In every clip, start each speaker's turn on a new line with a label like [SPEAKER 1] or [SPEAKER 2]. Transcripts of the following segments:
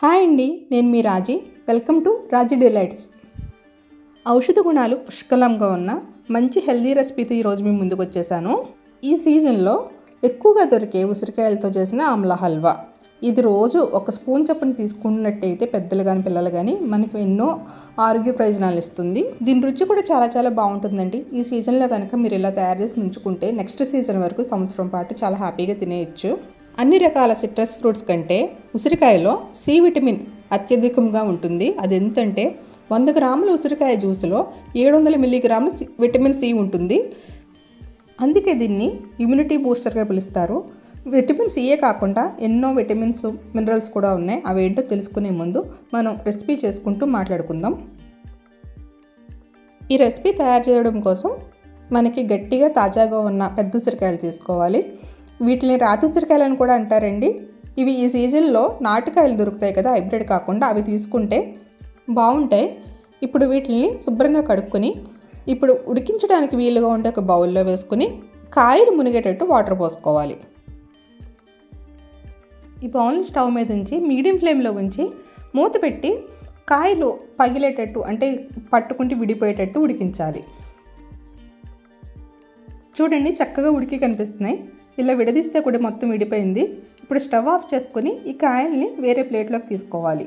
[SPEAKER 1] Hi అండి నేను మీ Raji. Welcome to Raji delights. ఔషధ గుణాలు పుష్కలంగా ఉన్న మంచి హెల్దీ రెసిపీతో ఈరోజు మీ ముందుకు వచ్చేసాను. ఈ సీజన్లో ఎక్కువగా దొరికే ఉసిరికాయలతో చేసిన ఆమ్లా హల్వా. ఇది రోజు ఒక స్పూన్ చొప్పున తీసుకున్నట్టయితే పెద్దలు కానీ పిల్లలు కానీ మనకు ఎన్నో ఆరోగ్య ప్రయోజనాలు ఇస్తుంది. దీని రుచి కూడా చాలా చాలా బాగుంటుందండి. ఈ సీజన్లో కనుక మీరు ఇలా తయారు చేసి ఉంచుకుంటే నెక్స్ట్ సీజన్ వరకు సంవత్సరం పాటు చాలా హ్యాపీగా తినేయచ్చు. అన్ని రకాల సిట్రస్ ఫ్రూట్స్ కంటే ఉసిరికాయలో సి విటమిన్ అత్యధికంగా ఉంటుంది. అది ఎంతంటే వంద గ్రాముల ఉసిరికాయ జ్యూస్లో ఏడు వందల మిల్లీగ్రాముల సి- విటమిన్ సి ఉంటుంది. అందుకే దీన్ని ఇమ్యూనిటీ బూస్టర్గా పిలుస్తారు. విటమిన్ సిఏ కాకుండా ఎన్నో విటమిన్స్ మినరల్స్ కూడా ఉన్నాయి. అవి ఏంటో తెలుసుకునే ముందు మనం రెసిపీ చేసుకుంటూ మాట్లాడుకుందాం. ఈ రెసిపీ తయారు చేయడం కోసం మనకి గట్టిగా తాజాగా ఉన్న పెద్ద ఉసిరికాయలు తీసుకోవాలి. వీటిని రాతి ఉసిరికాయలను కూడా అంటారండి. ఇవి ఈ సీజన్లో నాటుకాయలు దొరుకుతాయి కదా హైబ్రిడ్ కాకుండా అవి తీసుకుంటే బాగుంటాయి. ఇప్పుడు వీటిని శుభ్రంగా కడుక్కొని ఇప్పుడు ఉడికించడానికి వీలుగా ఉండే ఒక బౌల్లో వేసుకుని కాయలు మునిగేటట్టు వాటర్ పోసుకోవాలి. ఈ బౌల్ని స్టవ్ మీద ఉంచి మీడియం ఫ్లేమ్లో ఉంచి మూత పెట్టి కాయలు పగిలేటట్టు అంటే పట్టుకుంటే విడిపోయేటట్టు ఉడికించాలి. చూడండి చక్కగా ఉడికి కనిపిస్తున్నాయి. ఇలా విడదీస్తే కూడా మొత్తం విడిపోయింది. ఇప్పుడు స్టవ్ ఆఫ్ చేసుకుని ఈ కాయల్ని వేరే ప్లేట్లోకి తీసుకోవాలి.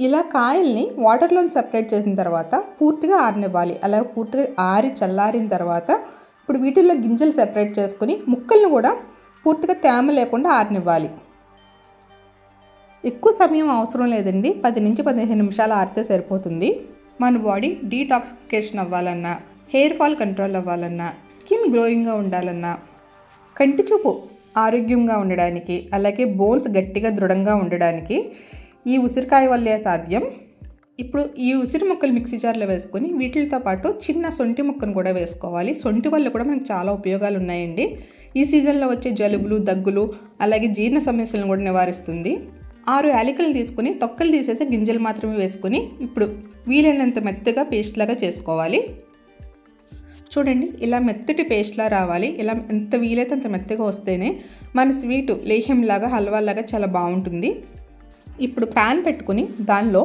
[SPEAKER 1] ఇలా కాయల్ని వాటర్లో సపరేట్ చేసిన తర్వాత పూర్తిగా ఆరనివ్వాలి. అలా పూర్తిగా ఆరి చల్లారిన తర్వాత ఇప్పుడు వీటిల్లో గింజలు సెపరేట్ చేసుకొని ముక్కలను కూడా పూర్తిగా తేమ లేకుండా ఆరనివ్వాలి. ఎక్కువ సమయం అవసరం లేదండి. పది నుంచి పదిహేను నిమిషాలు ఆరితే సరిపోతుంది. మన బాడీ డీటాక్సిఫికేషన్ అవ్వాలన్నా హెయిర్ ఫాల్ కంట్రోల్ అవ్వాలన్నా స్కిన్ గ్లోయింగ్గా ఉండాలన్నా కంటి చూపు ఆరోగ్యంగా ఉండడానికి అలాగే బోన్స్ గట్టిగా దృఢంగా ఉండడానికి ఈ ఉసిరికాయ వల్లే సాధ్యం. ఇప్పుడు ఈ ఉసిరి ముక్కలు మిక్సీ జార్లో వేసుకొని వీటితో పాటు చిన్న సొంటి ముక్కను కూడా వేసుకోవాలి. సొంటి వల్ల కూడా మనకు చాలా ఉపయోగాలు ఉన్నాయండి. ఈ సీజన్లో వచ్చే జలుబులు దగ్గులు అలాగే జీర్ణ సమస్యలను కూడా నివారిస్తుంది. ఆరు యాలకులు తీసుకొని తొక్కలు తీసేసి గింజలు మాత్రమే వేసుకొని ఇప్పుడు వీలైనంత మెత్తగా పేస్ట్ లాగా చేసుకోవాలి. చూడండి ఇలా మెత్తటి పేస్ట్లా రావాలి. ఇలా ఎంత వీలైతే అంత మెత్తగా వస్తేనే మన స్వీటు లేహ్యంలాగా హల్వాలాగా చాలా బాగుంటుంది. ఇప్పుడు ప్యాన్ పెట్టుకుని దానిలో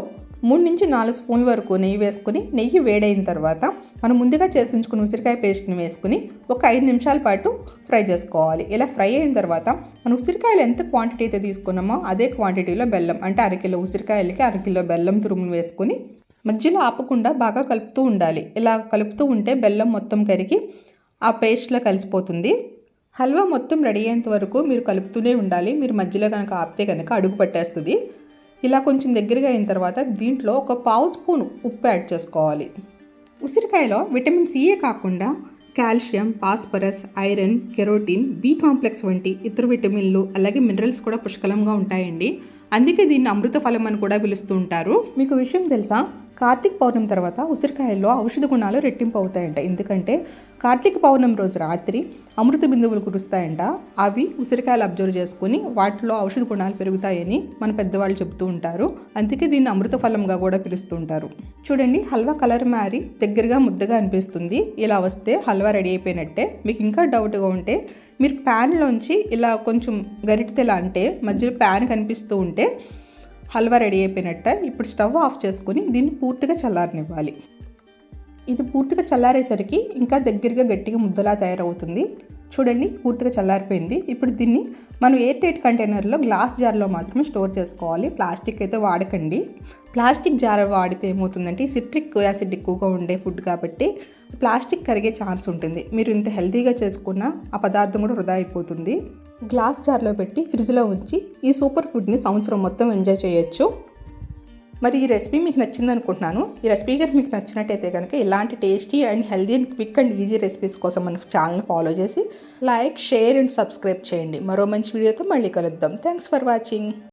[SPEAKER 1] మూడు నుంచి నాలుగు స్పూన్ల వరకు నెయ్యి వేసుకుని నెయ్యి వేడైన తర్వాత మనం ముందుగా చేసి ఉసిరికాయ పేస్ట్ని వేసుకుని ఒక ఐదు నిమిషాల పాటు ఫ్రై చేసుకోవాలి. ఇలా ఫ్రై అయిన తర్వాత మనం ఉసిరికాయలు ఎంత క్వాంటిటీ అయితే తీసుకున్నామో అదే క్వాంటిటీలో బెల్లం అంటే అరకిలో ఉసిరికాయలకి అరకిలో బెల్లం తురుమును వేసుకుని మధ్యలో ఆపకుండా బాగా కలుపుతూ ఉండాలి. ఇలా కలుపుతూ ఉంటే బెల్లం మొత్తం కరిగి ఆ పేస్ట్లో కలిసిపోతుంది. హల్వా మొత్తం రెడీ అయ్యేంత వరకు మీరు కలుపుతూనే ఉండాలి. మీరు మధ్యలో కనుక ఆపితే కనుక అడుగు పట్టేస్తుంది. ఇలా కొంచెం దగ్గరగా అయిన తర్వాత దీంట్లో ఒక పావు స్పూన్ ఉప్పు యాడ్ చేసుకోవాలి. ఉసిరికాయలో విటమిన్ సిఏ కాకుండా calcium phosphorus iron carotene B complex వంటి ఇతర విటమిన్లు అలాగే మినరల్స్ కూడా పుష్కలంగా ఉంటాయండి. అందుకే దీన్ని అమృత ఫలం అని కూడా పిలుస్తూ ఉంటారు. మీకు విషయం తెలుసా? కార్తీక పౌర్ణమి తర్వాత ఉసిరికాయల్లో ఔషధ గుణాలు రెట్టింపు అవుతాయంట. ఎందుకంటే కార్తీక పౌర్ణమి రోజు రాత్రి అమృత బిందువులు కురుస్తాయంట. అవి ఉసిరికాయలు అబ్జర్వ్ చేసుకుని వాటిలో ఔషధ గుణాలు పెరుగుతాయని మన పెద్దవాళ్ళు చెబుతూ ఉంటారు. అందుకే దీన్ని అమృత ఫలంగా కూడా పిలుస్తూ ఉంటారు. చూడండి హల్వా కలర్ మారి దగ్గరగా ముద్దగా అనిపిస్తుంది. ఇలా వస్తే హల్వా రెడీ అయిపోయినట్టే. మీకు ఇంకా డౌట్గా ఉంటే మీరు ప్యాన్లోంచి ఇలా కొంచెం గరిటెతో అంటే మధ్యలో ప్యాన్ కనిపిస్తూ ఉంటే హల్వా రెడీ అయిపోయినట్ట ఇప్పుడు స్టవ్ ఆఫ్ చేసుకుని దీన్ని పూర్తిగా చల్లారనివ్వాలి. ఇది పూర్తిగా చల్లారేసరికి ఇంకా దగ్గరగా గట్టిగా ముద్దలా తయారవుతుంది. చూడండి పూర్తిగా చల్లారిపోయింది. ఇప్పుడు దీన్ని మనం ఎయిర్ టైట్ కంటైనర్లో గ్లాస్ జార్లో మాత్రమే స్టోర్ చేసుకోవాలి. ప్లాస్టిక్ అయితే వాడకండి. ప్లాస్టిక్ జార్ వాడితే ఏమవుతుందంటే సిట్రిక్ యాసిడ్ ఎక్కువగా ఉండే ఫుడ్ కాబట్టి ప్లాస్టిక్ కరిగే ఛాన్స్ ఉంటుంది. మీరు ఇంత హెల్తీగా చేసుకున్న ఆ పదార్థం కూడా వృధా అయిపోతుంది. గ్లాస్ జార్లో పెట్టి ఫ్రిడ్జ్లో ఉంచి ఈ సూపర్ ఫుడ్ని సంవత్సరం మొత్తం ఎంజాయ్ చేయొచ్చు. మరి ఈ రెసిపీ మీకు నచ్చింది అనుకుంటున్నాను. ఈ రెసిపీ కనుక మీకు నచ్చినట్టయితే కనుక ఇలాంటి tasty and healthy and quick and easy recipes కోసం మన ఛానల్ని ఫాలో చేసి లైక్ షేర్ అండ్ సబ్స్క్రైబ్ చేయండి. మరో మంచి వీడియోతో మళ్ళీ కలుద్దాం. Thanks for watching.